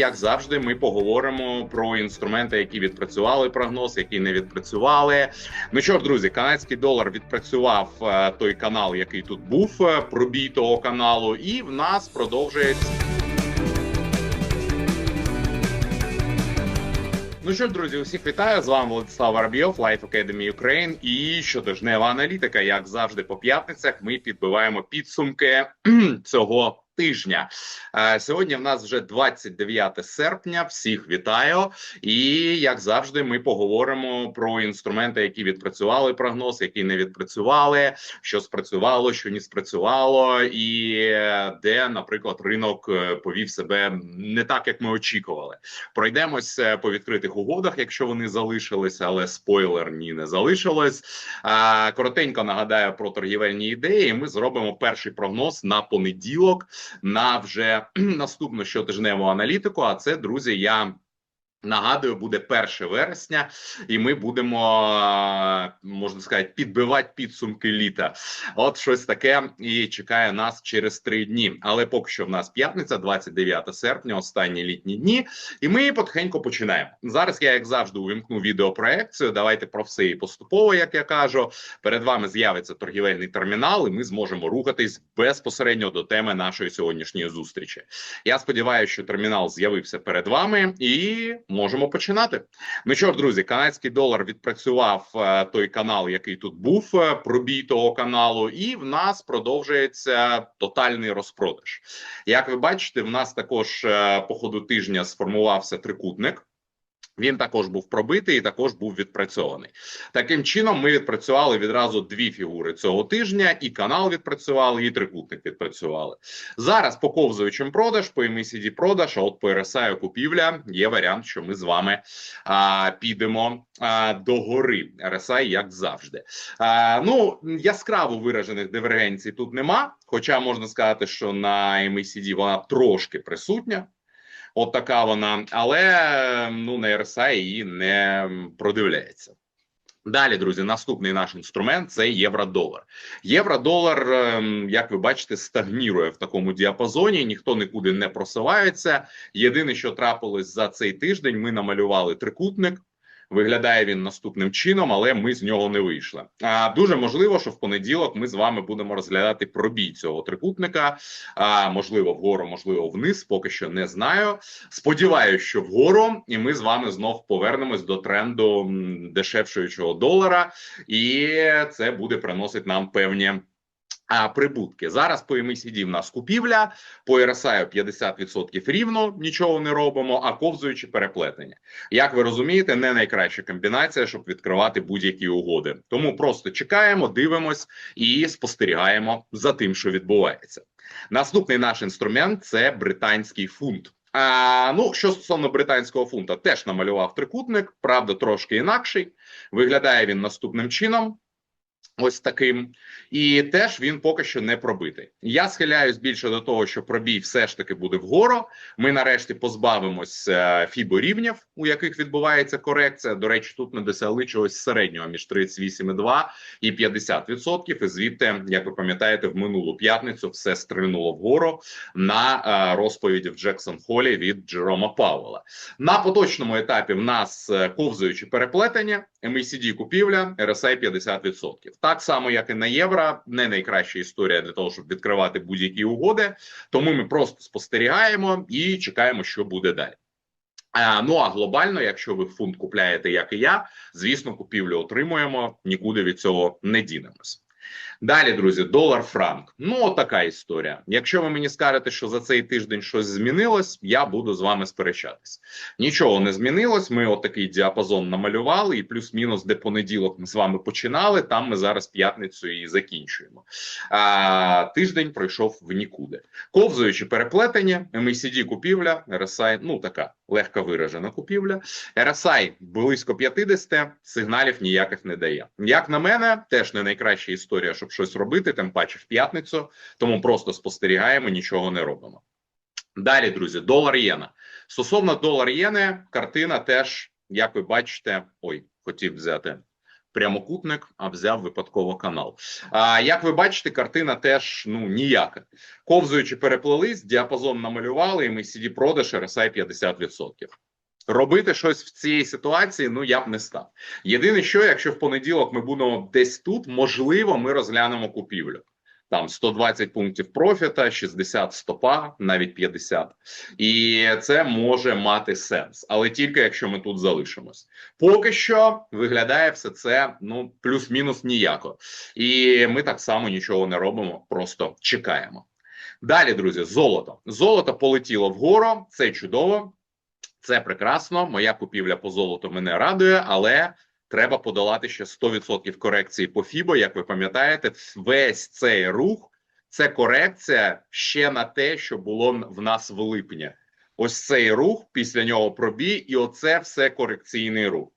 Як завжди, ми поговоримо про інструменти, які відпрацювали прогноз, які не відпрацювали. Ну що ж, друзі, канадський долар відпрацював е, той канал, який тут був, е, пробій того каналу, і в нас продовжується. Ну що друзі, усіх вітаю. З вами Владислав Воробйов, Life Academy Ukraine. І щотижнева аналітика. Як завжди, по п'ятницях ми підбиваємо підсумки цього тижня. Е, Сьогодні в нас вже 29 серпня. Всіх вітаю. І як завжди, ми поговоримо про інструменти, які відпрацювали прогноз, які не відпрацювали, що спрацювало, що не спрацювало, і е, де, наприклад, ринок е, повів себе не так, як ми очікували. Пройдемось по відкритих угодах, якщо вони залишилися, але спойлер ні, не залишилось. Коротенько нагадаю про торгівельні ідеї. Ми зробимо перший прогноз на понеділок на вже наступну щотижневу аналітику. А це друзі, я. Нагадую, буде 1 вересня, і ми будемо е, можна сказати підбивати підсумки літа. От щось таке і чекає нас через три дні. Але поки що в нас п'ятниця, 29 серпня, останні літні дні, і ми потихеньку починаємо. Зараз я, як завжди, увімкну відеопроекцію. Давайте про все і поступово, як я кажу. Перед вами з'явиться торгівельний термінал, і ми зможемо рухатись безпосередньо до теми нашої сьогоднішньої зустрічі. Я сподіваюся, що термінал з'явився перед вами і можемо починати. Ну що ж, друзі, канадський долар відпрацював е, той канал, який тут був, е, пробій того каналу, і в нас продовжується тотальний розпродаж. Як ви бачите, в нас також е, по ходу тижня сформувався трикутник. Він також був пробитий і також був відпрацьований. Таким чином, ми відпрацювали відразу дві фігури цього тижня: і канал відпрацювали, і трикутник відпрацювали. Зараз по ковзуючим продаж, по MACD продаж, а от по RSI купівля є варіант, що ми з вами а, підемо а, до гори. RSI, як завжди. А, ну яскраво виражених дивергенцій тут нема. Хоча можна сказати, що на MACD вона трошки присутня. От така вона, але ну на РСА її не продивляється. Далі, друзі, наступний наш інструмент це євро-долар. Євро-долар, ем, як ви бачите, стагнірує в такому діапазоні. Ніхто нікуди не просувається. Єдине, що трапилось за цей тиждень, ми намалювали трикутник. Виглядає він наступним чином, але ми з нього не вийшли. А дуже можливо, що в понеділок ми з вами будемо розглядати пробій цього трикутника. А можливо, вгору, можливо, вниз. Поки що не знаю. Сподіваюся, що вгору, і ми з вами знов повернемось до тренду дешевшуючого долара, і це буде приносити нам певні. А прибутки зараз по MACD в нас купівля, по RSI 50% рівно нічого не робимо, а ковзуючи переплетення. Як ви розумієте, не найкраща комбінація, щоб відкривати будь-які угоди. Тому просто чекаємо, дивимось і спостерігаємо за тим, що відбувається. Наступний наш інструмент це британський фунт. А, Ну, що стосовно британського фунта, теж намалював трикутник, правда, трошки інакший. Виглядає він наступним чином. Ось таким, і теж він поки що не пробитий. Я схиляюсь більше до того, що пробій все ж таки буде вгору. Ми нарешті позбавимось фібо рівнів, у яких відбувається корекція. До речі, тут не досягли чогось середнього між 38,2 і 50%. І звідти, як ви пам'ятаєте, в минулу п'ятницю все стрільнуло вгору на розповіді в Джексон Холі від Джерома Пауела. На поточному етапі в нас ковзуючі переплетення, MACD купівля, RSI 50%. Так само, як і на євро, не найкраща історія для того, щоб відкривати будь-які угоди. Тому ми просто спостерігаємо і чекаємо, що буде далі. Ну а глобально, якщо ви фунт купляєте, як і я, звісно, купівлю отримуємо, нікуди від цього не дінемось. Далі, друзі, долар франк. Ну, така історія. Якщо ви мені скажете, що за цей тиждень щось змінилось, я буду з вами сперечатись. Нічого не змінилось. Ми отакий діапазон намалювали, і плюс-мінус, де понеділок ми з вами починали. Там ми зараз п'ятницю і закінчуємо. А, Тиждень пройшов в нікуди. Ковзуючи переплетення, MACD купівля, RSI, ну така легко виражена купівля. RSI близько 50, сигналів ніяких не дає. Як на мене, теж не найкраща історія, щоб щось робити, тим паче в п'ятницю. Тому просто спостерігаємо, нічого не робимо. Далі, друзі, долар єна. Стосовно долар єни, картина теж, як ви бачите, ой, хотів взяти прямокутник, а взяв випадково канал. А як ви бачите, картина теж ну ніяка. Ковзуючи переплелись, діапазон намалювали, і ми CD продаж RSI 50%. Робити щось в цій ситуації, ну я б не став. Єдине, що якщо в понеділок ми будемо десь тут, можливо, ми розглянемо купівлю. Там 120 пунктів профіта, 60 стопа, навіть 50. І це може мати сенс, але тільки якщо ми тут залишимось. Поки що виглядає все це ну плюс-мінус ніяко, і ми так само нічого не робимо, просто чекаємо. Далі, друзі, золото. Золото полетіло вгору, це чудово, це прекрасно. Моя купівля по золоту мене радує, але треба подолати ще 100% корекції по Фібо. Як ви пам'ятаєте, весь цей рух це корекція ще на те, що було в нас в липні. Ось цей рух, після нього пробій, і оце все корекційний рух.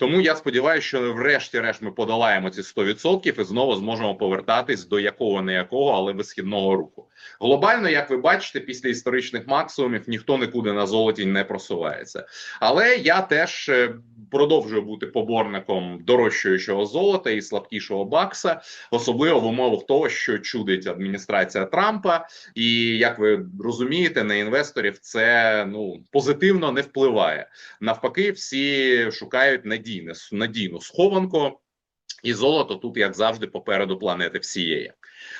Тому я сподіваюся, що врешті-решт ми подолаємо ці 100% і знову зможемо повертатись до якого не якого, але висхідного руху. Глобально, як ви бачите, після історичних максимумів ніхто нікуди на золоті не просувається. Але я теж е, продовжую бути поборником дорожчаючого золота і слабкішого бакса, особливо в умовах того, що чудить адміністрація Трампа, і як ви розумієте, на інвесторів це ну позитивно не впливає. Навпаки, всі шукають надійне надійну схованку. І золото тут, як завжди, попереду планети всієї.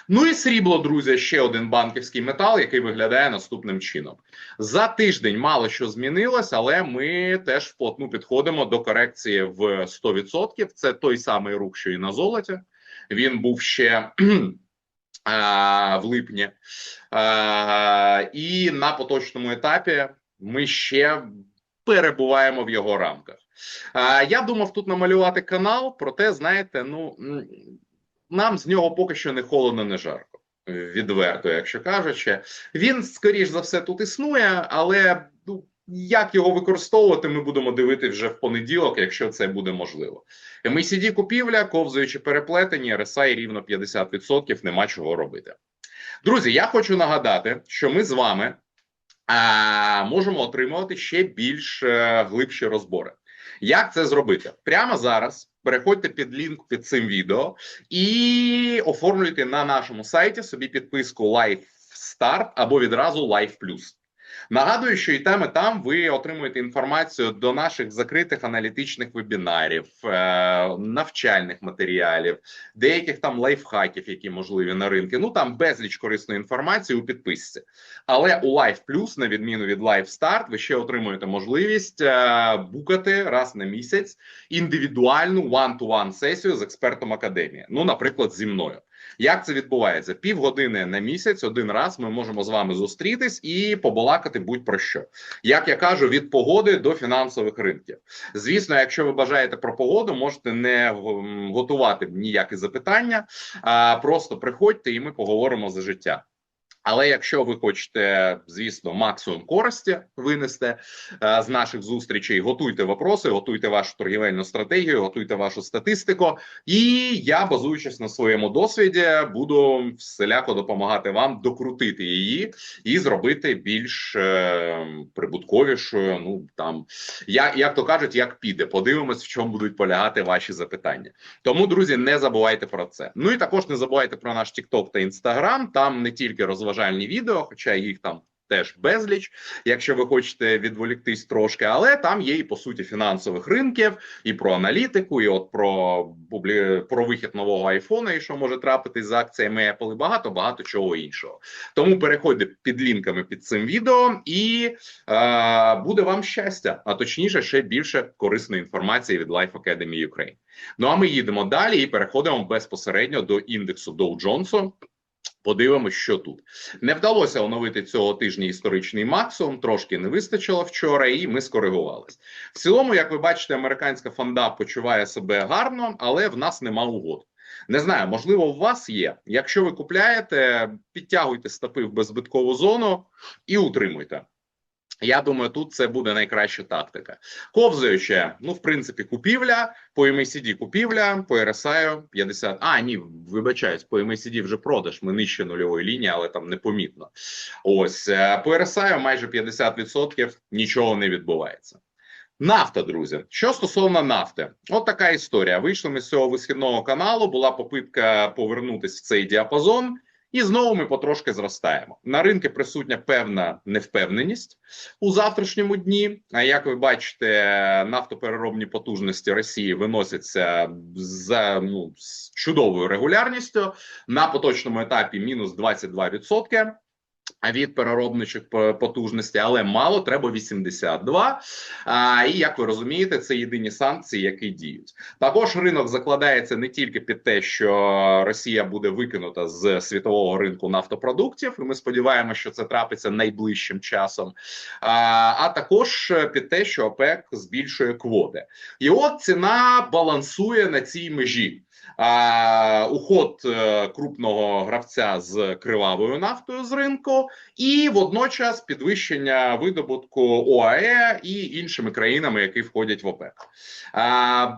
Ну і срібло, друзі, ще один банківський метал, який виглядає наступним чином. За тиждень мало що змінилось, але ми теж вплотну підходимо до корекції в 100%. Це той самий рух, що і на золоті. Він був ще. В липні і на поточному етапі ми ще перебуваємо в його рамках. Я думав тут намалювати канал, проте, знаєте, ну нам з нього поки що не холодно, не жарко. Відверто, якщо кажучи, він скоріш за все тут існує, але ну як його використовувати, ми будемо дивити вже в понеділок, якщо це буде можливо. MACD купівля, ковзуючи переплетені, RSI рівно 50%, нема чого робити. Друзі, я хочу нагадати, що ми з вами а, можемо отримувати ще більш а, е, глибші розбори. Як це зробити? Прямо зараз переходьте під лінк під цим відео і оформлюйте на нашому сайті собі підписку Life Start або відразу Life Plus. Нагадую, що і там, і там ви отримуєте інформацію до наших закритих аналітичних вебінарів, е, навчальних матеріалів, деяких там лайфхаків, які можливі на ринку. Ну там безліч корисної інформації у підписці. Але у Live Plus, на відміну від Live Start, ви ще отримуєте можливість е, букати раз на місяць індивідуальну one-to-one сесію з експертом академії. Ну, наприклад, зі мною. Як це відбувається? Півгодини на місяць, один раз ми можемо з вами зустрітись і побалакати будь-про що. Як я кажу, від погоди до фінансових ринків. Звісно, якщо ви бажаєте про погоду, можете не готувати ніякі запитання, а просто приходьте і ми поговоримо за життя. Але якщо ви хочете, звісно, максимум користі винести е, з наших зустрічей, готуйте вопроси, готуйте вашу торгівельну стратегію, готуйте вашу статистику, і я, базуючись на своєму досвіді, буду всіляко допомагати вам докрутити її і зробити більш е, прибутковішою. Ну там як, як то кажуть, як піде. Подивимось, в чому будуть полягати ваші запитання. Тому, друзі, не забувайте про це. Ну і також не забувайте про наш TikTok та Instagram. Там не тільки розвиваємо розважальні відео, хоча їх там теж безліч, якщо ви хочете відволіктись трошки, але там є і по суті фінансових ринків, і про аналітику, і от про бублі про вихід нового айфона, і що може трапитись з акціями Apple, і багато багато чого іншого. Тому переходьте під лінками під цим відео, і е, буде вам щастя, а точніше, ще більше корисної інформації від Life Academy Ukraine. Ну а ми їдемо далі і переходимо безпосередньо до індексу Dow Jones. Подивимось, що тут не вдалося оновити цього тижня історичний максимум. Трошки не вистачило вчора, і ми скоригувались. В цілому, як ви бачите, американська фонда почуває себе гарно, але в нас нема угод. Не знаю, можливо, у вас є. Якщо ви купляєте, підтягуйте стопи в беззбиткову зону і утримуйте. Я думаю, тут це буде найкраща тактика. Ковзаючи, ну, в принципі, купівля, по MACD купівля, по RSI 50. А, ні, вибачаюсь, по MACD вже продаж. Ми нижче нульової лінії, але там непомітно. Ось е, по RSI майже 50% нічого не відбувається. Нафта, друзі. Що стосовно нафти, от така історія. Вийшли ми з цього висхідного каналу. Була попитка повернутися в цей діапазон, і знову ми потрошки зростаємо. На ринку присутня певна невпевненість у завтрашньому дні. А як ви бачите, нафтопереробні потужності Росії виносяться за ну з чудовою регулярністю на поточному етапі мінус 22% від переробничих по- потужностей, але мало треба 82. А, і як ви розумієте, це єдині санкції, які діють. Також ринок закладається не тільки під те, що Росія буде викинута з світового ринку нафтопродуктів. і Ми сподіваємося, що це трапиться найближчим часом. А, а також під те, що ОПЕК збільшує квоти, і от ціна балансує на цій межі. А, уход е, крупного гравця з кривавою нафтою з ринку, і водночас підвищення видобутку ОАЕ і іншими країнами, які входять в ОПЕК. А,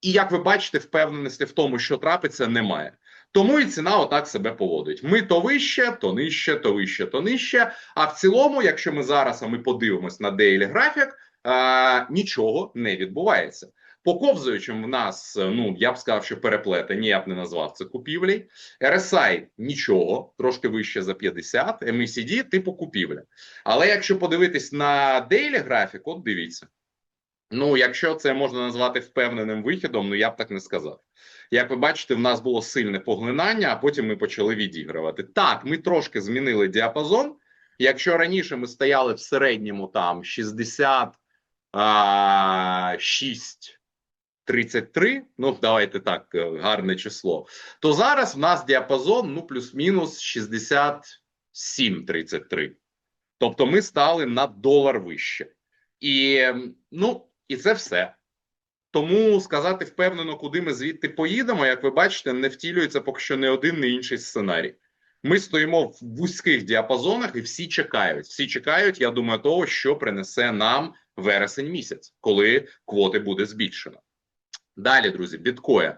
і як ви бачите, впевненості в тому, що трапиться, немає. Тому і ціна отак себе поводить. Ми то вище, то нижче, то вище, то нижче. А в цілому, якщо ми зараз а ми подивимось на дейлі графік, нічого не відбувається. По ковзуючим в нас, ну я б сказав, що переплетені, я б не назвав це купівлі. RSI нічого, трошки вище за 50, MACD типу купівля. Але якщо подивитись на дейлі графік, от дивіться. Ну, якщо це можна назвати впевненим вихідом, ну я б так не сказав. Як ви бачите, в нас було сильне поглинання, а потім ми почали відігравати. Так, ми трошки змінили діапазон. Якщо раніше ми стояли в середньому там 66 33, ну давайте так, е, гарне число, то зараз в нас діапазон ну плюс-мінус 67-33. Тобто ми стали на долар вище. І ну, і це все. Тому сказати впевнено, куди ми звідти поїдемо, як ви бачите, не втілюється поки що не один, не інший сценарій. Ми стоїмо в вузьких діапазонах, і всі чекають. Всі чекають, я думаю, того, що принесе нам вересень місяць, коли квоти буде збільшено. Далі, друзі, біткоін.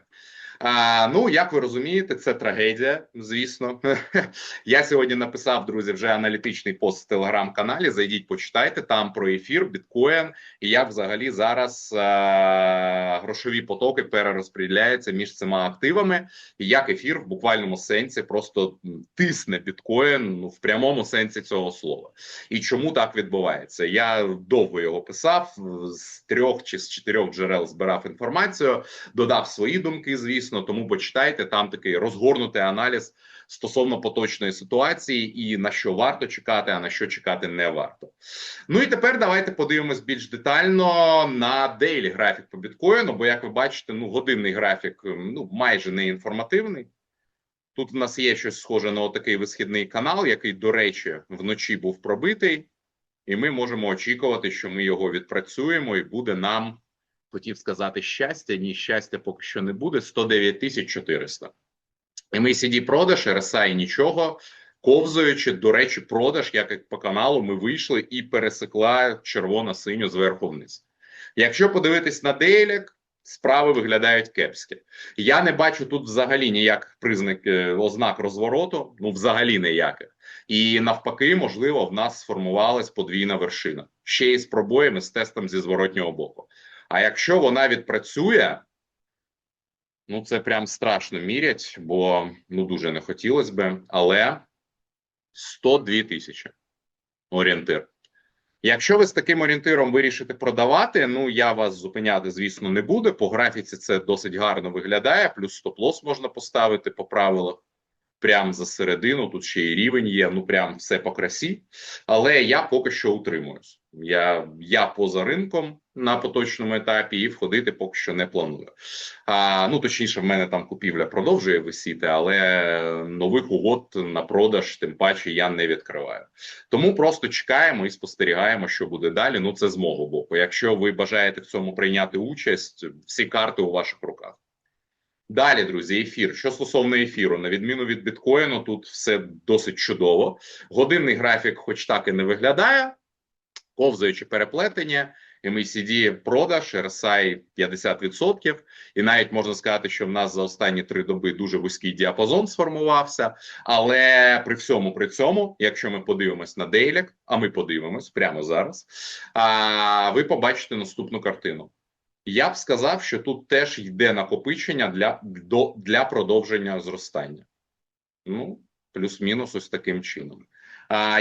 А, ну, як ви розумієте, це трагедія. Звісно, я сьогодні написав, друзі, вже аналітичний пост в телеграм-каналі. Зайдіть, почитайте там про ефір, біткоін і як взагалі зараз а, грошові потоки перерозподіляються між цими активами, і як ефір в буквальному сенсі просто тисне біткоін ну, в прямому сенсі цього слова. І чому так відбувається? Я довго його писав з трьох чи з чотирьох джерел збирав інформацію, додав свої думки, звісно. Тому почитайте там такий розгорнутий аналіз стосовно поточної ситуації і на що варто чекати, а на що чекати не варто. Ну і тепер давайте подивимось більш детально на дейлі графік по біткоїну. Бо, як ви бачите, ну годинний графік ну майже не інформативний. Тут в нас є щось схоже на отакий висхідний канал, який, до речі, вночі був пробитий, і ми можемо очікувати, що ми його відпрацюємо, і буде нам хотів сказати щастя. Ні, щастя поки що не буде. 109 тисяч 400. MACD продаж, RSI нічого. Ковзуючи, до речі, продаж, як по каналу, ми вийшли і пересекла червоно-синю зверху вниз. Якщо подивитись на дейлік, справи виглядають кепськи. Я не бачу тут взагалі ніяких признак е, ознак розвороту, ну взагалі ніяких. І навпаки, можливо, в нас сформувалась подвійна вершина ще й з пробоями з тестом зі зворотнього боку. А якщо вона відпрацює, ну це прям страшно мірять, бо ну дуже не хотілося би, але 102 тисячі орієнтир. Якщо ви з таким орієнтиром вирішите продавати, ну я вас зупиняти, звісно, не буду. По графіці це досить гарно виглядає. Плюс стоп-лос можна поставити по правилах. Прям за середину, тут ще і рівень є, ну прям все по красі. Але я поки що утримуюсь. Я я поза ринком на поточному етапі і входити поки що не планую. А, Ну точніше, в мене там купівля продовжує висіти, але нових угод на продаж, тим паче, я не відкриваю. Тому просто чекаємо і спостерігаємо, що буде далі. Ну це з мого боку. Якщо ви бажаєте в цьому прийняти участь, всі карти у ваших руках. Далі, друзі, ефір. Що стосовно ефіру, на відміну від біткоїну, тут все досить чудово. Годинний графік, хоч так і не виглядає, ковзаючи переплетення. MACD продаж, RSI 50%. І навіть можна сказати, що в нас за останні три доби дуже вузький діапазон сформувався. Але при всьому при цьому, якщо ми подивимось на дейлік, а ми подивимось прямо зараз, а, ви побачите наступну картину. Я б сказав, що тут теж йде накопичення для, до, для продовження зростання. Ну, плюс-мінус ось таким чином.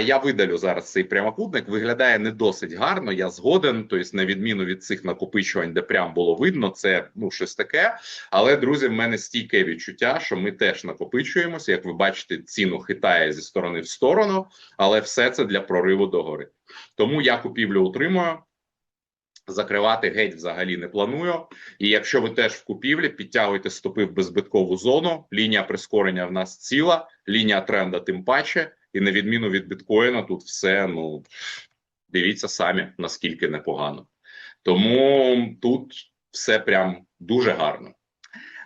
Я видалю зараз цей прямокутник. Виглядає не досить гарно. Я згоден. Тобто, на відміну від цих накопичувань, де прям було видно, це ну щось таке. Але друзі, в мене стійке відчуття, що ми теж накопичуємося. Як ви бачите, ціну хитає зі сторони в сторону, але все це для прориву догори. Тому я купівлю утримую. Закривати геть взагалі не планую. І якщо ви теж в купівлі, підтягуйте стопи в беззбиткову зону. Лінія прискорення в нас ціла, лінія тренда тим паче. І на відміну від біткоїна, тут все ну дивіться самі наскільки непогано. Тому тут все прям дуже гарно.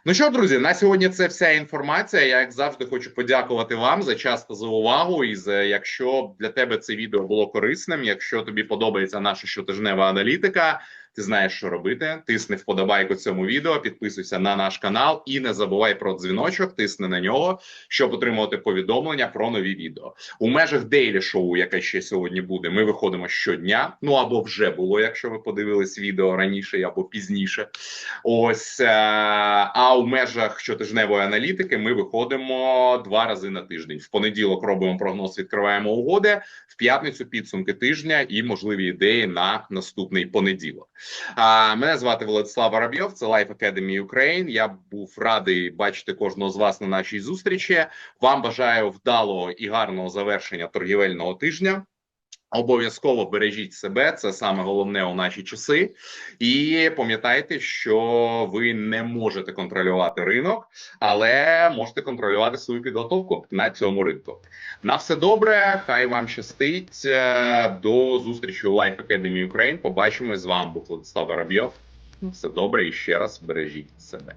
Ну що, друзі, на сьогодні це вся інформація. Я як завжди хочу подякувати вам за час та за увагу. І за якщо для тебе це відео було корисним, якщо тобі подобається наша щотижнева аналітика, ти знаєш, що робити. Тисни вподобайку цьому відео, підписуйся на наш канал і не забувай про дзвіночок, тисни на нього, щоб отримувати повідомлення про нові відео. У межах дейлі шоу, яке ще сьогодні буде, ми виходимо щодня. Ну або вже було, якщо ви подивились відео раніше або пізніше. Ось е, а у межах щотижневої аналітики ми виходимо два рази на тиждень. В понеділок робимо прогноз, відкриваємо угоди. В п'ятницю підсумки тижня і можливі ідеї на наступний понеділок. А мене звати Владислав Воробйов, це Life Academy Ukraine. Я був радий бачити кожного з вас на нашій зустрічі. Вам бажаю вдалого і гарного завершення торгівельного тижня. Обов'язково бережіть себе, це саме головне у наші часи. І пам'ятайте, що ви не можете контролювати ринок, але можете контролювати свою підготовку на цьому ринку. На все добре, хай вам щастить. Е, До зустрічі у Life Academy Ukraine. Побачимось з вами. Був Владислав Воробйов. Все добре і ще раз бережіть себе.